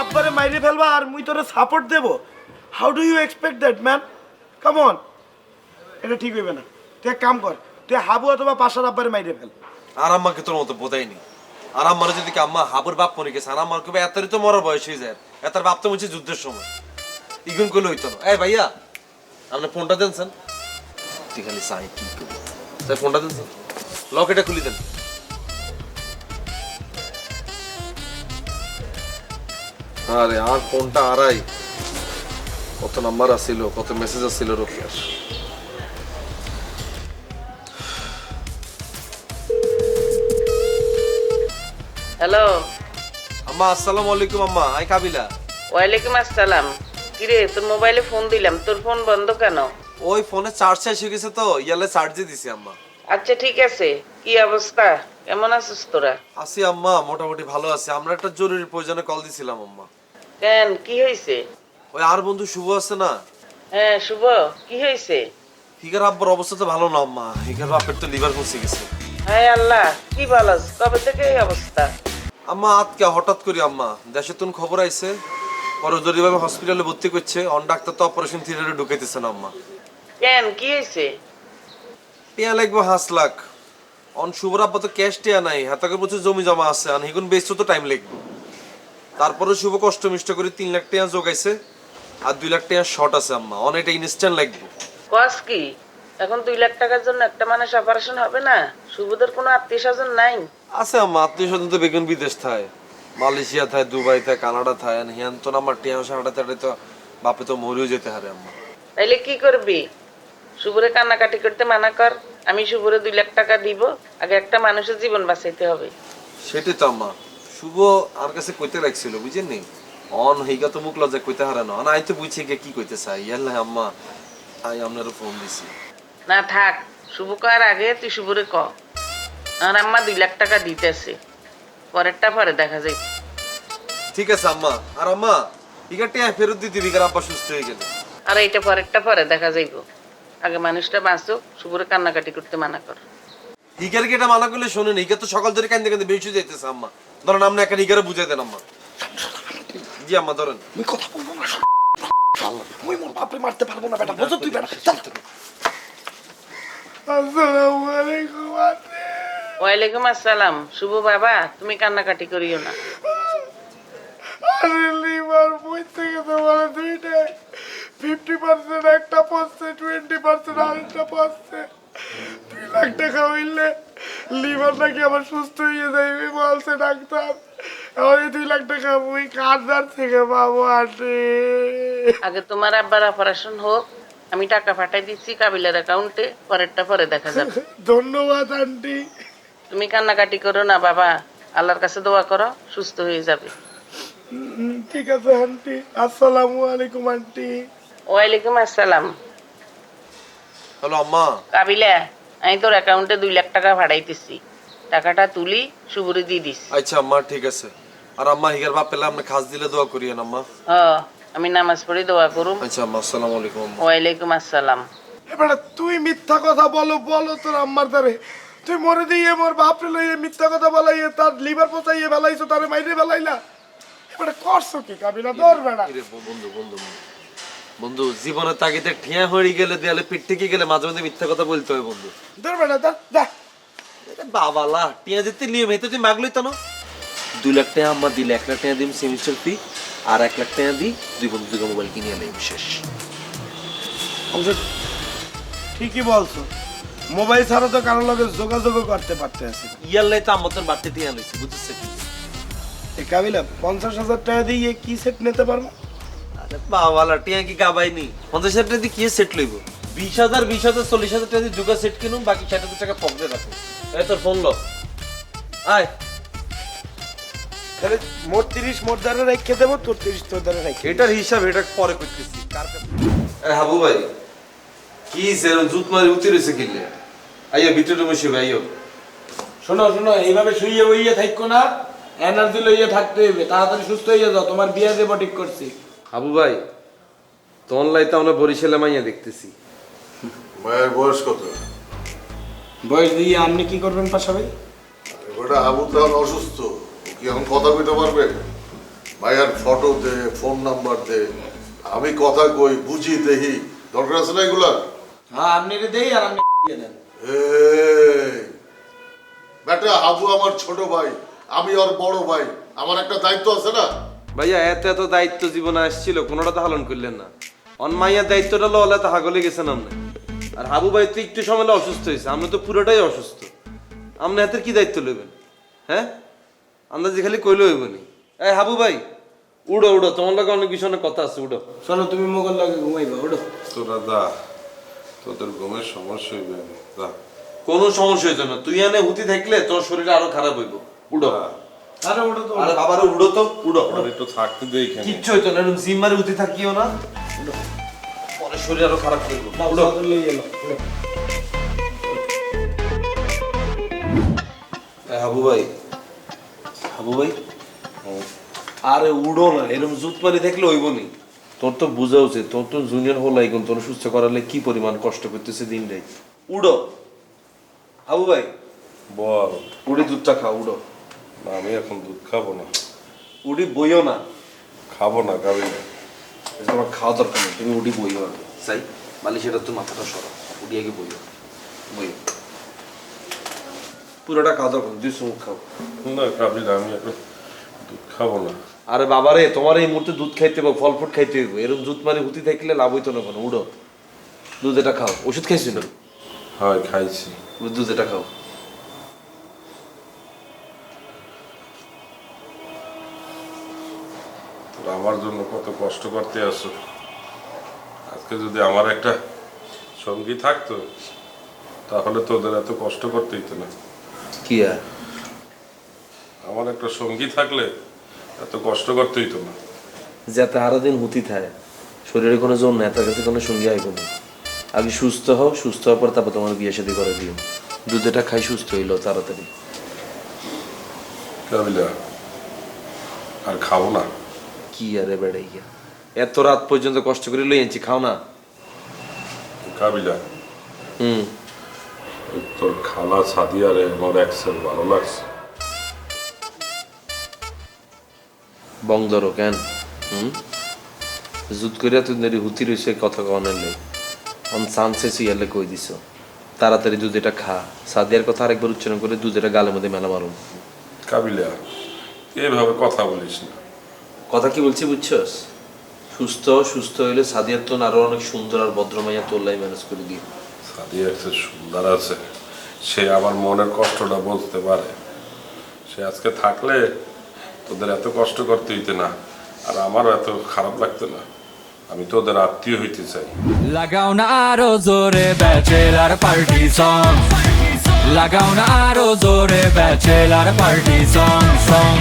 আব্বারে মাইরে ফেলবা আর মুই তোরে support Dev. How do you expect that man come on এটা ঠিক হইবে না। তুই এক কাম কর, তুই হাবু অথবা পাশার আব্বারে মাইরে ফেল। আর আম্মাকে তোর মতো বোধাইনি আর আমার যদি আম্মা হাবুর বাপ মরে গেছে, আর আমার কবে এতারই তো মরার বয়স হয়ে যায়। এতার বাপ তো মরছে যুদ্ধের সময়। ইগুন করলে হইতো না। এই ভাইয়া, আপনি ফোনটা দেন, স্যার। তুই খালি চাই, কি করবি তাই ফোনটা দেন, স্যার। লকেটটা খুলি দেন। আরে আর ফোনটা আড়াই? কত নাম্বার আসছিল কত মেসেজ আসছিল রোকিয়ার? হ্যালো। আম্মা আসসালামু আলাইকুম আম্মা আই কাবিলা। ওয়ালাইকুম আসসালাম। কিরে তোর মোবাইলে ফোন দিলাম তোর ফোন বন্ধ কেন? ওই ফোনে চার্জ শেষ হয়ে গেছে তো ইয়ালে চার্জ দিছি আম্মা। আচ্ছা ঠিক আছে। কি অবস্থা? কেমন আছিস তোরা? আছি আম্মা মোটামুটি ভালো আছে। আমরা একটা জরুরি প্রয়োজনে কল দিছিলাম আম্মা। কেন কি হয়েছে? ওই আর বন্ধু শুভ আছে না? হ্যাঁ শুভ কি হয়েছে? হিগার আব্বার অবস্থা তো ভালো না আম্মা। হিগার বাপের তো লিভার পচে গেছে। হায় আল্লাহ কি বলস কবে থেকে এই অবস্থা? আম্মা আজকে হঠাৎ করি আম্মা দেশে তুন খবর আইছে পরে জরুরিভাবে হসপিটালে ভর্তি করছে অন ডাক্তার তো অপারেশন থিয়েটারে ঢুকাইতেছে না আম্মা। কেন কি হয়েছে? টিয়া লাগবে হাঁস লাখ। অন শুভর আব্বা তো ক্যাশ টিয়া নাই হাতাকে প্রচুর জমি জমা আছে আর হিগুন বেচতে তো টাইম লাগবে। তারপরে শুভ কষ্ট মিষ্ট করে তিন লাখ টাকা জোগাইছে আর দুই লাখ টাকা শর্ট আছে আম্মা। অনেকটা ইনস্ট্যান্ট লাগবে। কস কি? এখন দুই লাখ টাকার জন্য একটা মানুষ অপারেশন হবে না? শুভদের কোনো আত্মীয় স্বজন নাই? আছে আম্মা আত্মীয় স্বজন তো বেগুন বিদেশ থায়। মালয়েশিয়া থায় দুবাই থায় কানাডা থায়। হিয়ান তো আমার টিয়া সাড়ে তাড়ে তো বাপে তো মরেও যেতে হারে আম্মা। তাইলে কি করবি? শুভরে কান্নাকাটি করতে মানা কর। আমি শুভরে দুই লাখ টাকা দিব। আগে একটা মানুষের জীবন বাঁচাইতে হবে। সেটাই তো আম্মা। শুভ আর কাছে কইতে লাগছিল বুঝেন নি? অন হইগা তো মুখ লজ্জা কইতে হারে না। আই তো বুঝছি গে কি কইতে চাই? ইয়াল্লাহ আম্মা আই আপনার ফোন দিছি। না থাক। শুভ করার আগে তুই শুভরে ক। আর আম্মা দুই লাখ টাকা দিতেছে। পরেরটা পরে দেখা যাই ঠিক আছে আম্মা। আর আম্মা ইগা টিয়া ফেরত দিতে বিকার আব্বা সুস্থ হয়ে গেলে। আর এইটা পরেরটা পরে দেখা যাইব। আগে মানুষটা বাঁচুক শুভরে কান্নাকাটি করতে মানা কর। ইগার কি এটা মানা করলে শোনেন? ইগা তো সকাল ধরে কান্দে কান্দে বেশি যাইতেছে আম্মা। ধরেন আপনি একটা ইগারে বুঝাই দেন আম্মা। জি আম্মা ধরেন। মুই কথা বলব না মুই মোর বাপরে মারতে পারব না বেটা বুঝো তুই বেটা চল। আসসালামু আলাইকুম ওয়ালাইকুম আসসালাম। শুভ বাবা তুমি কান্নাকাটি করিও না। আরে লিভার বই থেকে তো বলে দুইটা ফিফটি পার্সেন্ট একটা পড়ছে টোয়েন্টি পার্সেন্ট আরেকটা পড়ছে। দুই লাখ টাকা হইলে লিভার নাকি আবার সুস্থ হয়ে যাইবে বলছে ডাক্তার। আমার দুই লাখ টাকা মুই কাজার থেকে পাবো আন্টি। আগে তোমার আব্বার অপারেশন হোক আমি টাকা পাঠাই দিচ্ছি কাবিলার অ্যাকাউন্টে পরেরটা পরে দেখা যাবে। ধন্যবাদ আন্টি। তুমি কান্নাকাটি করো না বাবা। আল্লাহর কাছে দোয়া করো সুস্থ হয়ে যাবে। ঠিক আছে আন্টি। আসসালামু আলাইকুম আন্টি। ওয়ালাইকুম আসসালাম। হ্যালো আম্মা। কাবিলা। আমি তোর অ্যাকাউন্টে দুই লাখ টাকা ভাড়াইতেছি। টাকাটা তুলি শুভরে দিয়ে দিস। আচ্ছা আম্মা ঠিক আছে। আর আম্মা হিগার বাপ পেলে আপনি খাস দিলে দোয়া করিয়েন আম্মা। হ আমি নামাজ পড়ে দোয়া করুম। আচ্ছা আম্মা আসসালামু আলাইকুম ওয়ালাইকুম আসসালাম। এবারে তুই মিথ্যা কথা বলো বলো তোর আম্মার দ্বারে। তুই মরে দিয়ে মোর বাপরে লইয়ে মিথ্যা কথা বলাইয়ে তার লিভার পচাইয়ে বেলাইছো তারে মাইরে বেলাইলা এবারে করছ কি? কাবিলা তোর বেড়া বন্ধু বন্ধু। বন্ধু। জীবনের তাগিদে ঠিয়া হয়ে গেলে দেয়ালে পিঠ থেকে গেলে মাঝে মাঝে মিথ্যা কথা বলতে হয় বন্ধু। তোর বেড়া যা। যা বাবালা টিয়া দিতে নিয়ম হেতে তুই মাগলই তো না। দুই লাখ টাকা আমার দিলে এক লাখ টাকা দিম সেমিস্টার ফি আর এক লাখ টাকা দিই দুই বন্ধু দুটো মোবাইল কিনে আনাই শেষ। ঠিকই বলছো। মোবাইল ছাড়া তো কারোর লগে যোগাযোগও করতে পারতে আছি ইয়ার লাই তো আমার তোর বাড়তে টিয়া আনাইছি বুঝছিস কি এই কাবিলা পঞ্চাশ হাজার টাকা দিয়ে কি সেট নিতে পারব? বাবালা টিয়া কি গাবাইনি? পঞ্চাশ হাজার টাকা দিয়ে কি সেট লইব? বিশ হাজার বিশ হাজার চল্লিশ হাজার টাকা দিয়ে জুগা সেট কিনুম বাকি ষাট হাজার টাকা পকেটে রাখো এই তোর ফোন লো। আয়। তাহলে মোট তিরিশ মোট দ্বারা রেখে দেবো তোর তিরিশ তোর দ্বারা রেখে এটার হিসাব এটা পরে করতেছি। কার হাবু ভাই কি সেরম জুত মারি উতি রয়েছে কিনলে? আইয়া ভিতরে বসে ভাই শোনো শোনো এইভাবে শুইয়ে বইয়ে থাকো না। এনার্জি লইয়ে থাকতে হইবে তাড়াতাড়ি সুস্থ হয়ে যাও তোমার বিয়ে দেবো ঠিক করছি। হাবু ভাই তো অনলাইনে আমরা বরিশালে মাইয়া দেখতেছি। মায়ের বয়স কত? বয়স দিয়ে আপনি কি করবেন পাশা ভাই? ওটা আবু তাহলে অসুস্থ ও কি এখন কথা কইতে পারবে? ভাইয়ার ফটো দে ফোন নাম্বার দে আমি কথা কই বুঝি দেহি দরকার আছে না এগুলা হ্যাঁ আপনি এটা দেই আর আপনি দিয়ে দেন। বেটা হাবু আমার ছোট ভাই আমি ওর বড় ভাই আমার একটা দায়িত্ব আছে না? ভাইয়া এত এত দায়িত্ব জীবনে আসছিল কোনোটা তো হালন করলেন না। অন অনমাইয়ার দায়িত্বটা ললে তো হাগলে গেছেন আপনি। আর হাবু ভাই তো একটু সময় অসুস্থ হয়েছে আপনি তো পুরোটাই অসুস্থ। আপনি হাতের কি দায়িত্ব নেবেন হ্যাঁ? আন্দাজে খালি কইলে হইব নি। এই হাবু ভাই উড়ো উড়ো তোমার লাগে অনেক বিষয় অনেক কথা আছে উড়ো। চলো তুমি মোগল লাগে ঘুমাইবা ওঠো তোরা দা তোদের ঘুমের সমস্যা হইবে দা কোনো সমস্যা হইতো না। তুই এনে হুতি থাকলে তোর শরীর আরও খারাপ হইব। উড়ো। আরে ওঠো তো আরে বাবারে উড়ো তো উড়ো। একটু থাকতে দেই এখানে। কিচ্ছু হইতো না এরকম জিম মারে থাকিও না। পরে শরীর আরও খারাপ করব উড়ো। লই এলো হাবু ভাই। হাবু ভাই? আরে উড়ো না এরকম জুত মারি থাকলে হইব নি তোর তো বোঝা উচিত তোর তো জুনিয়র হল এখন তোর সুস্থ করালে কি পরিমাণ কষ্ট করতেছে দিন রাত। উড়ো। হাবু ভাই। বল। উড়ে দুধটা খাও উড়ো। না আমি এখন দুধ খাব না উড়ি বইও না খাব না খাবি না এটা আমার খাওয়া দরকার নেই তুমি উড়ি বইও আগে চাই মালি সেটা তো মাথাটা সরা উড়ি আগে বইও বইও পুরোটা খাওয়া দরকার দুই চুমুক খাও না খাবি না আমি এখন দুধ খাব না আরে বাবারে তোমার এই মুহূর্তে দুধ খাইতে হবে ফল ফ্রুট খাইতে হবে এরকম দুধ মারি হুতি থাকলে লাভ হইতো না কোনো উড়ো দুধ এটা খাও ওষুধ খাইছি না হয় খাইছি দুধ এটা খাও আমার জন্য কত কষ্ট করতে আসো। আজকে যদি আমার একটা সঙ্গী থাকতো তাহলে তোদের এত কষ্ট করতে হইতো না। কি আর? আমার একটা সঙ্গী থাকলে এত কষ্ট করতে হইতো না। যাতে আরও দিন হুতি থাকে শরীরে কোনো জোর নেই তার কাছে কোনো সঙ্গী আইব না। আগে সুস্থ হও সুস্থ হওয়ার পর তারপর তোমার বিয়ে শাদী করে দিও। দুধ এটা খাই সুস্থ হইল তাড়াতাড়ি। আর খাব না। কি আরে বেড়াই গিয়া? এত রাত পর্যন্ত কষ্ট করে লই আনছি খাও না। কাবিলা হুম। তোর খালা সাদিয়ারে আমার একসেল ভালো লাগছে। বং ধরো কেন? হুম? জুত করিয়া তুই নেরি হুতি রইছে কথা কনের নেই অন চান্সে ইয়ালে কই দিছ? তাড়াতাড়ি দুধ এটা খা। সাদিয়ার কথা আরেকবার উচ্চারণ করে দুধ এটা গালের মধ্যে মেলা মারুম। কাবিলা এভাবে কথা বলিস না। কথা কি বলছি বুঝছস? সুস্থ সুস্থ হইলে সাদিয়ার তো আরও অনেক সুন্দর আর ভদ্রমাইয়া তোল্লাই ম্যানেজ করে দিই। সাদিয়া একটা সুন্দর আছে। সে আমার মনের কষ্টটা বলতে পারে। সে আজকে থাকলে তোদের এত কষ্ট করতে হইতে না আর আমারও এত খারাপ লাগতো না। আমি তোদের আত্মীয় হইতে চাই। লাগাও না আরও জোরে ব্যাচেলার পার্টি সং লাগাও না আরও জোরে ব্যাচেলার পার্টি সং সং